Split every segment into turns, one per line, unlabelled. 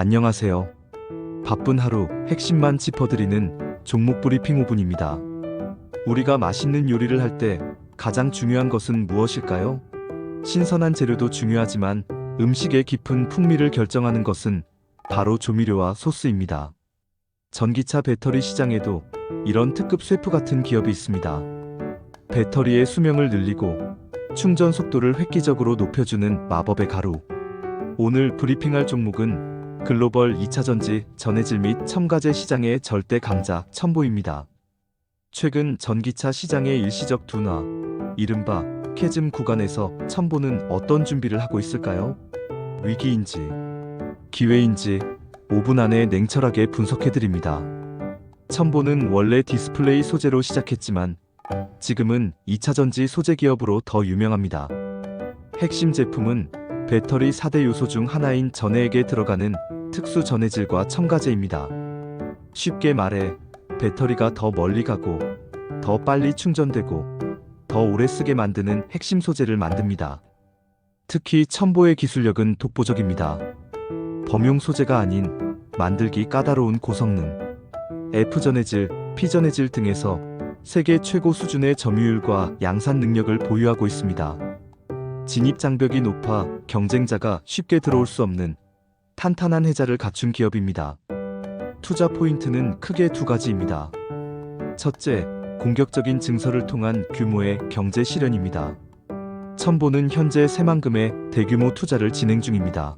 안녕하세요. 바쁜 하루 핵심만 짚어드리는 종목 브리핑 5분입니다. 우리가 맛있는 요리를 할 때 가장 중요한 것은 무엇일까요? 신선한 재료도 중요하지만 음식의 깊은 풍미를 결정하는 것은 바로 조미료와 소스입니다. 전기차 배터리 시장에도 이런 특급 쇠프 같은 기업이 있습니다. 배터리의 수명을 늘리고 충전 속도를 획기적으로 높여주는 마법의 가루. 오늘 브리핑할 종목은 글로벌 2차 전지, 전해질 및 첨가제 시장의 절대 강자 첨보입니다. 최근 전기차 시장의 일시적 둔화, 이른바 캐즘 구간에서 첨보는 어떤 준비를 하고 있을까요? 위기인지, 기회인지 5분 안에 냉철하게 분석해드립니다. 첨보는 원래 디스플레이 소재로 시작했지만 지금은 2차 전지 소재 기업으로 더 유명합니다. 핵심 제품은 배터리 4대 요소 중 하나인 전해액에 들어가는 특수 전해질과 첨가제입니다. 쉽게 말해 배터리가 더 멀리 가고 더 빨리 충전되고 더 오래 쓰게 만드는 핵심 소재를 만듭니다. 특히 첨보의 기술력은 독보적입니다. 범용 소재가 아닌 만들기 까다로운 고성능, F전해질, P전해질 등에서 세계 최고 수준의 점유율과 양산 능력을 보유하고 있습니다. 진입 장벽이 높아 경쟁자가 쉽게 들어올 수 없는 탄탄한 해자를 갖춘 기업입니다. 투자 포인트는 크게 두 가지입니다. 첫째, 공격적인 증설을 통한 규모의 경제 실현입니다. 첨보는 현재 새만금의 대규모 투자를 진행 중입니다.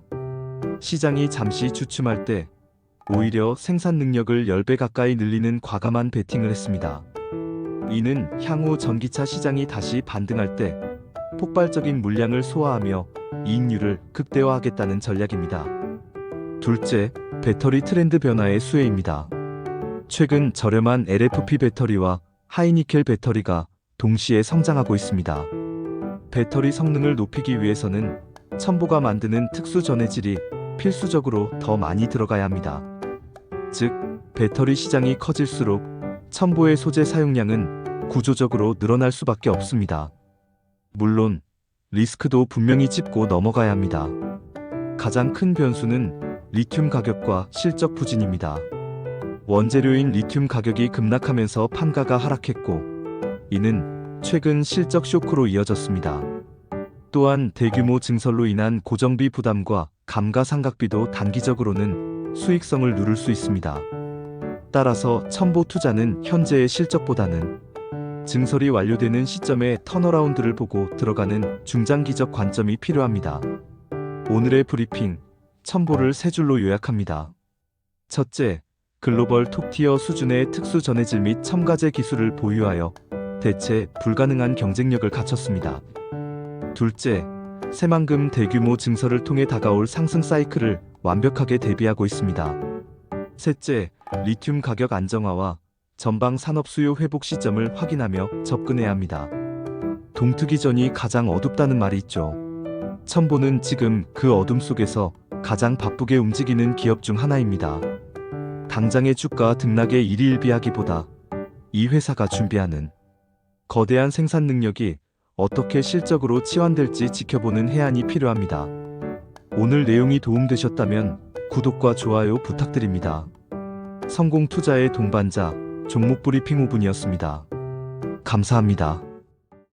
시장이 잠시 주춤할 때 오히려 생산 능력을 10배 가까이 늘리는 과감한 베팅을 했습니다. 이는 향후 전기차 시장이 다시 반등할 때 폭발적인 물량을 소화하며 이익률을 극대화하겠다는 전략입니다. 둘째, 배터리 트렌드 변화의 수혜입니다. 최근 저렴한 LFP 배터리와 하이니켈 배터리가 동시에 성장하고 있습니다. 배터리 성능을 높이기 위해서는 첨보가 만드는 특수 전해질이 필수적으로 더 많이 들어가야 합니다. 즉, 배터리 시장이 커질수록 첨보의 소재 사용량은 구조적으로 늘어날 수밖에 없습니다. 물론, 리스크도 분명히 짚고 넘어가야 합니다. 가장 큰 변수는 리튬 가격과 실적 부진입니다. 원재료인 리튬 가격이 급락하면서 판가가 하락했고, 이는 최근 실적 쇼크로 이어졌습니다. 또한 대규모 증설로 인한 고정비 부담과 감가상각비도 단기적으로는 수익성을 누를 수 있습니다. 따라서 첨보 투자는 현재의 실적보다는 증설이 완료되는 시점에 턴어라운드를 보고 들어가는 중장기적 관점이 필요합니다. 오늘의 브리핑, 첨보를 세 줄로 요약합니다. 첫째, 글로벌 톱티어 수준의 특수 전해질 및 첨가제 기술을 보유하여 대체 불가능한 경쟁력을 갖췄습니다. 둘째, 새만금 대규모 증설을 통해 다가올 상승 사이클을 완벽하게 대비하고 있습니다. 셋째, 리튬 가격 안정화와 전방 산업 수요 회복 시점을 확인하며 접근해야 합니다. 동트기 전이 가장 어둡다는 말이 있죠. 첨보는 지금 그 어둠 속에서 가장 바쁘게 움직이는 기업 중 하나입니다. 당장의 주가 등락에 일희일비하기보다 이 회사가 준비하는 거대한 생산 능력이 어떻게 실적으로 치환될지 지켜보는 해안이 필요합니다. 오늘 내용이 도움되셨다면 구독과 좋아요 부탁드립니다. 성공 투자의 동반자 종목 브리핑 5분이었습니다. 감사합니다.